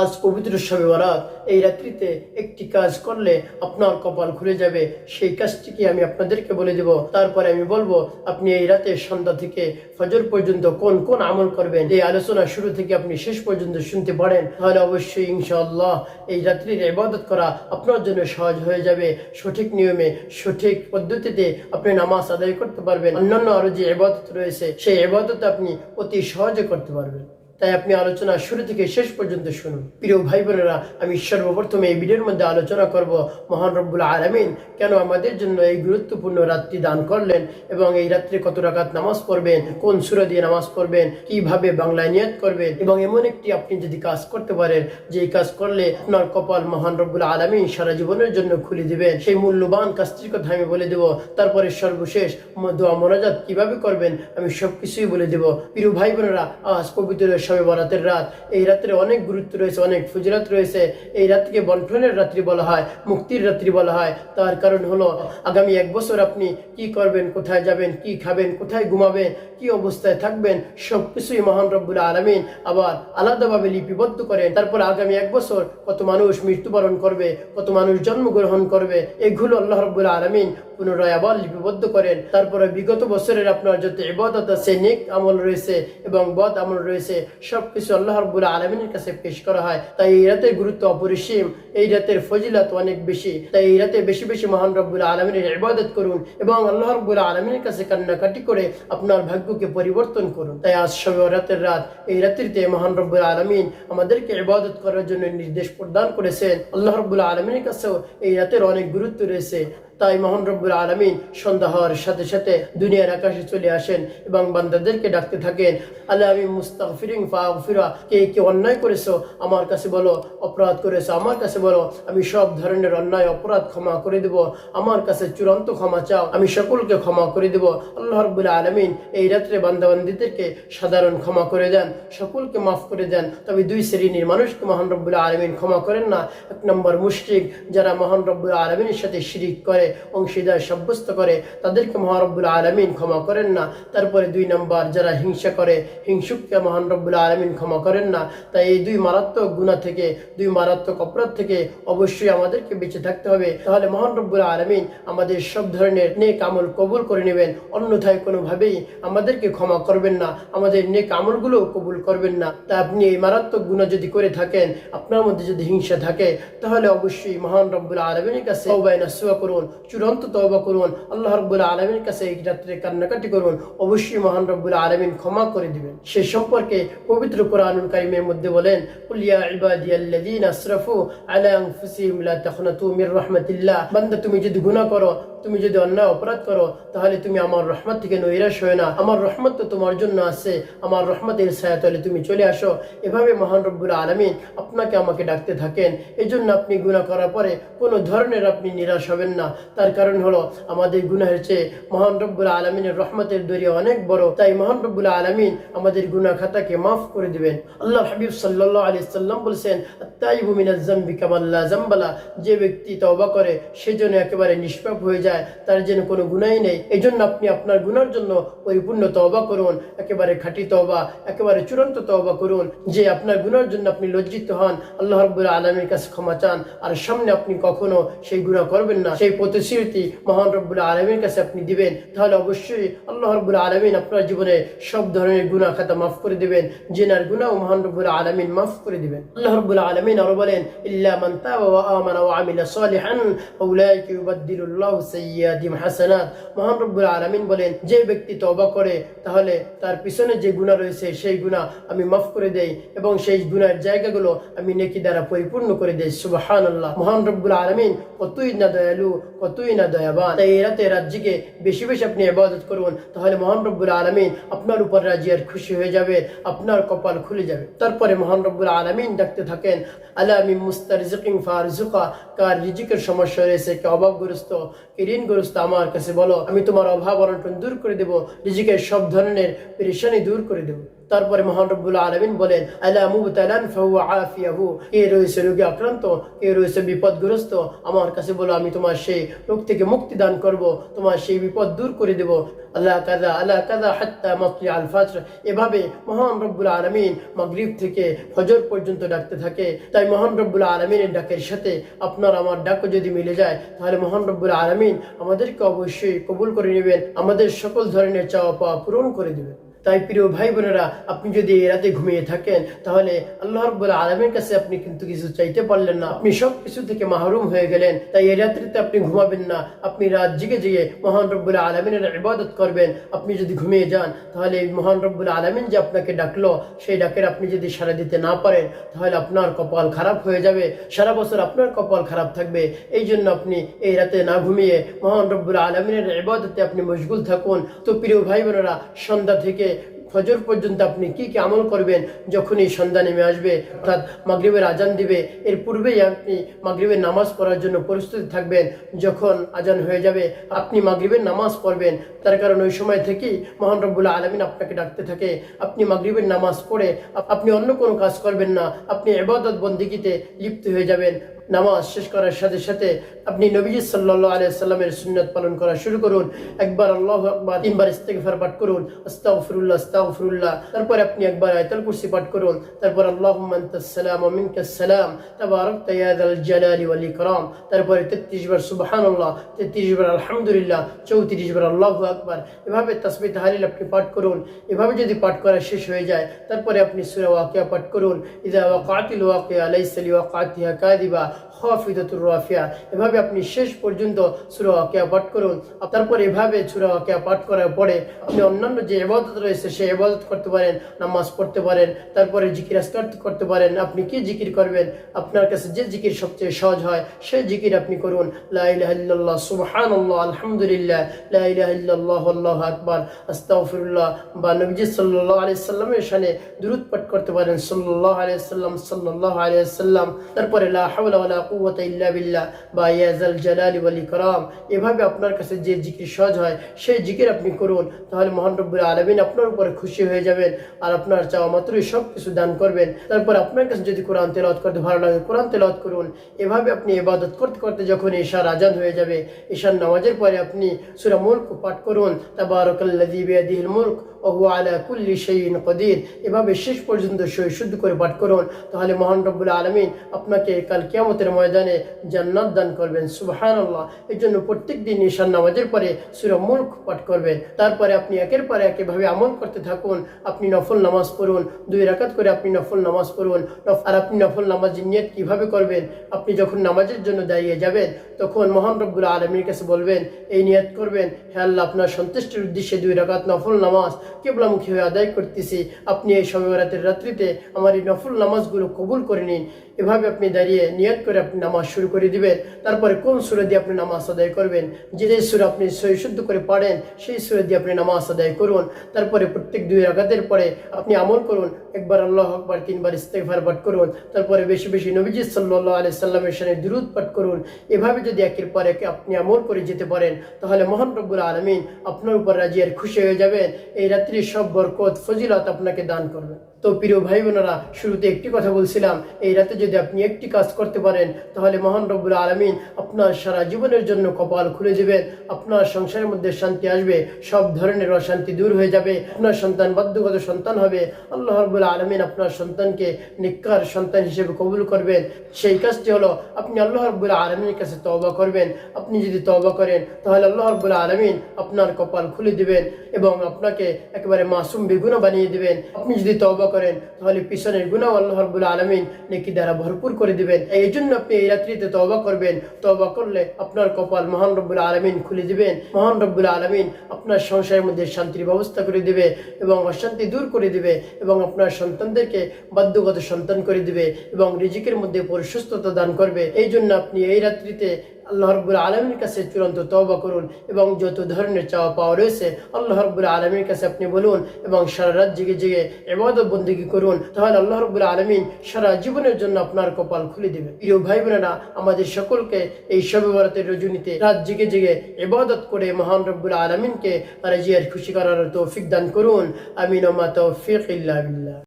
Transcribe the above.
আজ পবিত্র শবে বরাত এই রাত্রিতে একটি কাজ করলে আপনার কপাল খুলে যাবে। সেই কাজটিকে আমি আপনাদেরকে বলে দেব? তারপরে আমি বলব, আপনি এই রাতে সন্ধ্যা থেকে ফজর পর্যন্ত কোন কোন আমল করবেন? এই আলোচনা শুরু থেকে আপনি শেষ পর্যন্ত শুনতে পারেন। তাহলে অবশ্যই ইনশাআল্লাহ এই রাত্রির ইবাদত করা আপনার জন্য সহজ হয়ে যাবে। সঠিক নিয়মে, সঠিক পদ্ধতিতে আপনি নামাজ আদায় করতে পারবেন। অন্যান্য আরও যে ইবাদত রয়েছে, সেই ইবাদত আপনি অতি সহজে করতে পারবেন। তাই আপনি আলোচনা শুরু থেকে শেষ পর্যন্ত শুনুন। প্রিয় ভাই বোনেরা আমি সর্বপ্রথমে এই ভিডিওর মধ্যে আলোচনা করব মহান রব্বুল আলমিন কেন আমাদের জন্য এই গুরুত্বপূর্ণ রাত্রি দান করলেন এবং এই রাত্রে কত রাকাত নামাজ পড়বেন, কোন সুরা দিয়ে নামাজ পড়বেন, কীভাবে বাংলায় নিয়ত করবেন এবং এমন একটি আপনি যদি কাজ করতে পারেন যে এই কাজ করলে আপনার কপাল মহান রব্বুল আলমিন সারা জীবনের জন্য খুলে দিবেন। সেই মূল্যবান কাজটির কথা আমি বলে দেব। তারপরে সর্বশেষ দোয়া মোনাজাত কীভাবে করবেন, আমি সবকিছুই বলে দেব। প্রিয় ভাই বোনেরা আজ পবিত্র সবে বরাতের রাত। এই রাত্রে অনেক গুরুত্ব রয়েছে, অনেক ফজিলত রয়েছে। এই রাতকে বন্টনের রাত্রি বলা হয়, মুক্তির রাত্রি বলা হয়। তার কারণ হলো, আগামী এক বছর আপনি কি করবেন, কোথায় যাবেন, কি খাবেন, কোথায় ঘুমাবেন, কি অবস্থায় থাকবেন, সবকিছুই মহান রব্বুল আলমিন আবার আলাদাভাবে লিপিবদ্ধ করেন। তারপর আগামী এক বছর কত মানুষ মৃত্যুবরণ করবে, কত মানুষ জন্মগ্রহণ করবে, এগুলো আল্লাহ রব্বুল আলমিন পুনরায় আবার লিপিবদ্ধ করেন। তারপরে বিগত বছরের আপনার যত ইবাদত আছে, নেক আমল রয়েছে এবং বদ আমল রয়েছে সবকিছু আল্লাহ রব্বুল আলমিনের কাছে পেশ করা হয়। তাই এই রাতের গুরুত্ব অপরিসীম, এই রাতের ফজিলত অনেক বেশি। তাই এই রাতে বেশি বেশি মহান রব্বুল আলমিনের ইবাদত করুন এবং আল্লাহ রব্বুল আলমিনের কাছে কান্নাকাটি করে আপনার ভাগ্যকে পরিবর্তন করুন। তাই আজ সবে রাতের রাত, এই রাত্রিতে মহান রব্বুল আলমিন আমাদেরকে ইবাদত করার জন্য নির্দেশ প্রদান করেছেন। আল্লাহ রব্বুল আলমিনের কাছেও এই রাতের অনেক গুরুত্ব রয়েছে। তাই মোহন রব্বুল আলমিন সন্ধ্যা হওয়ার সাথে সাথে দুনিয়ার আকাশে চলে আসেন এবং বান্দাদেরকে ডাকতে থাকেন, আল্লাহ আমি মুস্তাফিরিং ফাগফিরা কে কে অন্যায় করেছ? আমার কাছে বলো, অপরাধ করেছ? আমার কাছে বলো, আমি সব ধরনের অন্যায়, অপরাধ ক্ষমা করে দেব। আমার কাছে চূড়ান্ত ক্ষমা চাও। আমি সকলকে ক্ষমা করে দেব। আল্লাহ রব্বুল আলমিন এই রাত্রে বান্দাবান্দিদেরকে সাধারণ ক্ষমা করে দেন, সকলকে মাফ করে দেন। তবে দুই শ্রেণির মানুষকে মহান রব্বুল আলমিন ক্ষমা করেন না। এক নম্বর মুশরিক, যারা মহান রব্বুল আলমিনের সাথে শিরিক করে অংশীদার সাব্যস্ত করে, তাদেরকে মহারব্বুল আলমিন ক্ষমা করেন না। তারপরে দুই নম্বর, যারা হিংসা করে, হিংসুককে মহান রব্বুল আলমিন ক্ষমা করেন না। তাই এই দুই মারাত্মক গুণা থেকে, দুই মারাত্মক অপরাধ থেকে অবশ্যই আমাদেরকে বেঁচে থাকতে হবে। তাহলে মহান রব্বুল আলমিন আমাদের সব ধরনের নেক আমল কবুল করে নেবেন। অন্যথায় কোনোভাবেই আমাদেরকে ক্ষমা করবেন না। আমাদের নেক আমলগুলো কবুল করবেন না। তা আপনি এই মারাত্মক গুণা যদি করে থাকেন, আপনার মধ্যে যদি হিংসা থাকে, তাহলে অবশ্যই মহান রব্বুল আলমিনের কাছে করুন। চূড়ান্ত তবা করুন। আল্লাহ রব্বুল আলমীর কাছে এই রাত্রে কান্নাকাটি করুন। অবশ্যই মহান রব্বুল আলমিন ক্ষমা করে দিবেন। সে সম্পর্কে পবিত্র কোরআনুল কারিমের মধ্যে বলেন আসরাফু আলা আনফুসিহিম লা তুমি যদি গুনাহ করো তুমি যদি অন্যায় অপরাধ করো, তাহলে তুমি আমার রহমত থেকে নৈরাশ হয় না। আমার রহমত তো তোমার জন্য আছে। আমার রহমতের ছায়াতলে তুমি চলে আসো। এভাবে মহান রব্বুল আলমিন আপনাকে আমাকে ডাকতে থাকেন। এই জন্য আপনি গুণা করার পরে কোনো ধরনের আপনি নিরাশ হবেন না। তার কারণ হলো, আমাদের গুনাহের চেয়ে মহান রব্বুল আলমিনের রহমতের দরিয়া অনেক বড়। তাই মহান রব্বুল আলমিন আমাদের গুনাহ খাতাকে মাফ করে দিবেন। আল্লাহ হাবিব সাল্লাহ আলি সাল্লাম বলছেন তাইবু মিনাজ জাম্বি কামাল্লা জাম্বালা। যে ব্যক্তি তবা করে সেজন্য একেবারে নিষ্পাপ হয়ে যায়। তার যেন কোনো গুনাই নেই। এই জন্য আপনি আপনার গুনার জন্য পরিপূর্ণ তওবা করুন, একেবারে খাঁটি তওবা, একেবারে চূড়ান্ত তওবা করুন, যে আপনার গুনার জন্য আপনি লজ্জিত হন। আল্লাহ রব্বুল আলমীর কাছে ক্ষমা চান। আর সামনে আপনি কখনো সেই গুনাহ করবেন না, সেই প্রতিশ্রুতি মহান রব্বুল আলমীর কাছে আপনি দিবেন। তাহলে অবশ্যই আল্লাহ রব্বুল আলমিন আপনার জীবনে সব ধরনের গুনাহ খাতা মাফ করে দিবেন, জেনার গুনাহ মহান রব্বুল আলমিন মাফ করে দিবেন। আল্লাহ রব্বুল আলমিন আরও বলেন, ইল্লা মান তাওয়া ওয়া আমানা ওয়া আমিলা সালিহান, ফাউলাইকা ইউবাদদিলুল্লাহু হাসানাত আলমিন বলেন, যে ব্যক্তি তওবা করে, তাহলে তার পিছনে যে গুনাহ রয়েছে, সেই গুনাহ আমি মাফ করে দেই এবং সেই গুনার জায়গাগুলো আমি নেকি দ্বারা পরিপূর্ণ করে দেই। মহান রব্বুল আলমিন, কতই না দয়ালু, কতই না দয়াবান। তাই এই রাতে রাজ্যকে বেশি বেশি আপনি ইবাদত করুন, তাহলে মহান রব্বুল আলমিন আপনার উপর রাজি আর খুশি হয়ে যাবে, আপনার কপাল খুলে যাবে। তারপরে মহান রব্বুল আলমিন ডাকতে থাকেন, আলা আমি মুস্তারিজিকিং ফারজুকা কার রিজিকের সমস্যা রয়েছে, কে অভাবগ্রস্ত, কে ঋণগ্রস্ত আমার কাছে বলো, আমি তোমার অভাব অনটন দূর করে দেবো, নিজেকে সব ধরনের পেরেশানি দূর করে দেব। তারপরে মহান রব্বুল আলমিন বলেন, আলা মুবতালান রয়েছে রোগে আক্রান্ত? কে রয়েছে বিপদগ্রস্ত? আমার কাছে বলো, আমি তোমার সেই রোগ থেকে মুক্তি দান করব, তোমার সেই বিপদ দূর করে দেব। আল্লাহ কাদা আল্লাহ কাদা হাত্তা মাতলি আল ফাজর এভাবে মহান রব্বুল আলমিন মাগরিব থেকে ফজর পর্যন্ত ডাকতে থাকে। তাই মহান রব্বুল আলমিনের ডাকের সাথে আপনার আমার ডাকও যদি মিলে যায়, তাহলে মহান রব্বুল আলমিন আমাদেরকে অবশ্যই কবুল করে নেবেন, আমাদের সকল ধরনের চাওয়া পাওয়া পূরণ করে দেবেন। তাই প্রিয় ভাই বোনেরা আপনি যদি রাতে ঘুমিয়ে থাকেন, তাহলে আল্লাহ রব্বুল আলমের কাছে আপনি কিন্তু কিছু চাইতে পারলেন না। আপনি সব কিছু থেকে মাহরুম হয়ে গেলেন, তাই এই রাত্রিতে আপনি ঘুমাবেন না। আপনি রাত জেগে জেগে মহান রব্বুল আলমিনের ইবাদত করবেন। আপনি যদি ঘুমিয়ে যান, তাহলে এই মহান রব্বুল আলমিন যে আপনাকে ডাকলো, সেই ডাকের আপনি যদি সারা দিতে না পারেন, তাহলে আপনার কপাল খারাপ হয়ে যাবে। সারা বছর আপনার কপাল খারাপ থাকবে। এই জন্য আপনি এই রাতে না ঘুমিয়ে মহান রব্বুল আলমিনের ইবাদতে আপনি মশগুল থাকুন। তো প্রিয় ভাই বোনেরা সন্ধ্যা থেকে ফজর পর্যন্ত আপনি কি কি আমল করবেন যখন এই সন্ধ্যা নেমে আসবে, অর্থাৎ মাগরিবের আজান দিবে, এর পূর্বেই আপনি মাগরিবের নামাজ পড়ার জন্য প্রস্তুতি থাকবেন। যখন আজান হয়ে যাবে, আপনি মাগরিবের নামাজ পড়বেন। তার কারণ ওই সময় থেকেই মহান রব্বুল্লাহ আলমিন আপনাকে ডাকতে থাকে। আপনি মাগরিবের নামাজ পড়ে আপনি অন্য কোনো কাজ করবেন না। আপনি এবাদত বন্দিগিতে লিপ্ত হয়ে যাবেন। নামাজ শেষ করার সাথে সাথে আপনি নবীজি সাল্লাহ আলিয়া সাল্লামের সুন্নত পালন করা শুরু করুন। একবার আল্লাহ আকবার, তিনবার ইস্তেগফার পাঠ করুন। আস্তাগফিরুল্লাহ আস্তাগফিরুল্লাহ। তারপর আপনি একবার আয়াতুল কুরসি পাঠ করুন। তারপর আনতাস সালাম ওয়া মিনকাস সালাম। তাবারাকতা যাল জালালি ওয়াল ইকরাম। তারপরে 33 বার সুবহানাল্লাহ 33 বার আলহামদুলিল্লাহ 34 বার আল্লাহু আকবার। এভাবে তাসবিহ তাহলিল আপনি পাঠ করুন। এভাবে যদি পাঠ করা শেষ হয়ে যায়, তারপরে আপনি সূরা ওয়াকিয়া পাঠ করুন। ইযা ওয়াকাতিল ওয়াকিয়া লাইসা লিওয়াকাতিহা কাযিবা। খাফিদাতুর রাফিয়া। এভাবে আপনি শেষ পর্যন্ত সূরা ওয়াকিয়া পাঠ করুন। তারপর এভাবে সূরা ওয়াকিয়া পাঠ করার পরে আপনি অন্যান্য যে ইবাদত রয়েছে, সেই ইবাদত করতে পারেন, নামাজ পড়তে পারেন, তারপরে জিকির আজকার করতে পারেন। আপনি কি জিকির করবেন? আপনার কাছে যে জিকির সবচেয়ে সহজ হয়, সেই জিকির আপনি করুন। লা ইলাহা ইল্লাল্লাহ, সুবহানাল্লাহ, আলহামদুলিল্লাহ। লা ইলাহা ইল্লাল্লাহ, আল্লাহু আকবার, আস্তাগফিরুল্লাহ। বা নবীজি সাল্লাল্লাহু আলাইহি সাল্লামের শানে দুরূদ পাঠ করতে পারেন, সাল্লাল্লাহু আলাইহি সাল্লাম, সাল্লাল্লাহু আলাইহি সাল্লাম। তারপরে লা হাওলা ওয়ালা কুওয়াতা ইল্লা বিল্লাহ, বা ইয়া যাল জালালি ওয়াল ইকরাম। এভাবে আপনার কাছে যে জিকির সহজ হয়, সেই জিকির আপনি করুন, তাহলে মহান রব্বুল আলামিন আপনার উপরে খুশি হয়ে যাবেন আর আপনার চাওয়া মাত্রই সব কিছু দান করবেন। তারপর আপনার কাছে যদি কোরআন তেলাওয়াত করতে ভালো লাগে, কোরআন তেলাওয়াত করুন। এভাবে আপনি ইবাদত করতে করতে যখন ঈশার আজান হয়ে যাবে, ঈশার নামাজের পরে আপনি সূরা মুলক পাঠ করুন, তাবারাকাল্লাযী বিয়াদিহিল মুলক ওহু আলা কুল্লি শাইইন কদির। এভাবে শেষ পর্যন্ত সই শুদ্ধ করে পাঠ করুন, তাহলে মহান রব্বুল আলমিন আপনাকে কাল কিয়ামতের ময়দানে জান্নাত দান করবেন, সুবহানাল্লাহ। এই জন্য প্রত্যেক দিন ঈশান নামাজের পরে সুরা পাঠ করবেন। তারপরে আপনি একের পরে এক এভাবে আমল করতে থাকুন। আপনি নফল নামাজ পড়ুন, দুই রাকাত করে আপনি নফল নামাজ পড়ুন। আর আপনি নফল নামাজের নিয়ত কীভাবে করবেন? আপনি যখন নামাজের জন্য দাঁড়িয়ে যাবেন, তখন মহান রব্বুল আলমীর কাছে বলবেন, এই নিয়ত করবেন? হে আল্লাহ, আপনার সন্তুষ্টির উদ্দেশ্যে দুই রাকাত নফল নামাজ কেবলামুখী হয়ে আদায় করতেছি। আপনি এই সময় সবেরাতের রাত্রিতে আমার এই নফল নামাজগুলো কবুল করে নিন। এভাবে আপনি দাঁড়িয়ে নিয়ত করে আপনি নামাজ শুরু করে দিবেন। তারপরে কোন সুরে দিয়ে আপনি নামাজ আদায় করবেন? যে যে সুর আপনি সহি শুদ্ধ করে পড়েন সেই সুরে দিয়ে আপনি নামাজ আদায় করুন। তারপরে প্রত্যেক দুই রাগাতের পরে আপনি আমল করুন। একবার আল্লাহ আকবার, তিনবার ইস্তেগফার পাঠ করুন। তারপরে বেশি বেশি নবীজি সাল্লাল্লাহু আলাইহি সাল্লামের সাথে দুরূদ পাঠ করুন। এভাবে যদি একের পর এক আপনি আমল করে যেতে পারেন, তাহলে মহান রব্বুল আলমিন আপনার উপর রাজি আর খুশি হয়ে যাবেন। এই রাত্রির সব বরকত, ফজিলত আপনাকে দান করবেন। তো প্রিয় ভাই বোনেরা শুরুতে একটি কথা বলছিলাম, এই রাতে যদি আপনি একটি কাজ করতে পারেন, তাহলে মহান রব্বুল আলমিন আপনার সারা জীবনের জন্য কপাল খুলে দেবেন, আপনার সংসারের মধ্যে শান্তি আসবে, সব ধরনের অশান্তি দূর হয়ে যাবে, আপনার সন্তান বাধ্যগত সন্তান হবে, আল্লাহ রব্বুল আলমিন আপনার সন্তানকে নিকার সন্তান হিসেবে কবুল করবেন। সেই কাজটি হলো, আপনি আল্লাহ রব্বুল আলমীর কাছে তওবা করবেন, আপনি যদি তওবা করেন, তাহলে আল্লাহ রব্বুল আলমিন আপনার কপাল খুলে দিবেন এবং আপনাকে একেবারে মাসুম বেগুনা বানিয়ে দিবেন। আপনি যদি তওবা করেন, তাহলে পিছনের গুণাও আল্লাহ রব্বুল আলমিন নেকি দ্বারা ভরপুর করে দিবেন। এই জন্য আপনি এই রাত্রিতে তওবা করবেন। তওবা করলে আপনার কপাল মহান রব্বুল আলমিন খুলে দিবেন। মহান রব্বুল আলমিন আপনার সংসারের মধ্যে শান্তির ব্যবস্থা করে দিবে এবং অশান্তি দূর করে দিবে এবং আপনার সন্তানদেরকে বাধ্যগত সন্তান করে দিবে এবং রিজিকের মধ্যে পরিসুস্থতা দান করবে। এই জন্য আপনি এই রাত্রিতে আল্লাহ রব্বুল আলমীর কাছে চূড়ান্ত তওবা করুন এবং যত ধরনের চাওয়া পাওয়া রয়েছে, আল্লাহ রব্বুল আলমীর কাছে আপনি বলুন এবং সারা রাত জেগে জেগে এবাদত বন্দিগি করুন, তাহলে আল্লাহ রব্বুল আলমিন সারা জীবনের জন্য আপনার কপাল খুলে দেবে। প্রিয় ভাই বোনেরা আমাদের সকলকে এই শবে ভারতের রজনীতে রাত জেগে জেগে এবাদত করে মহান রব্বুল আলমিনকে রাজিয়ার খুশি করার তৌফিক দান করুন। আমিন তৌফিক ইল্লা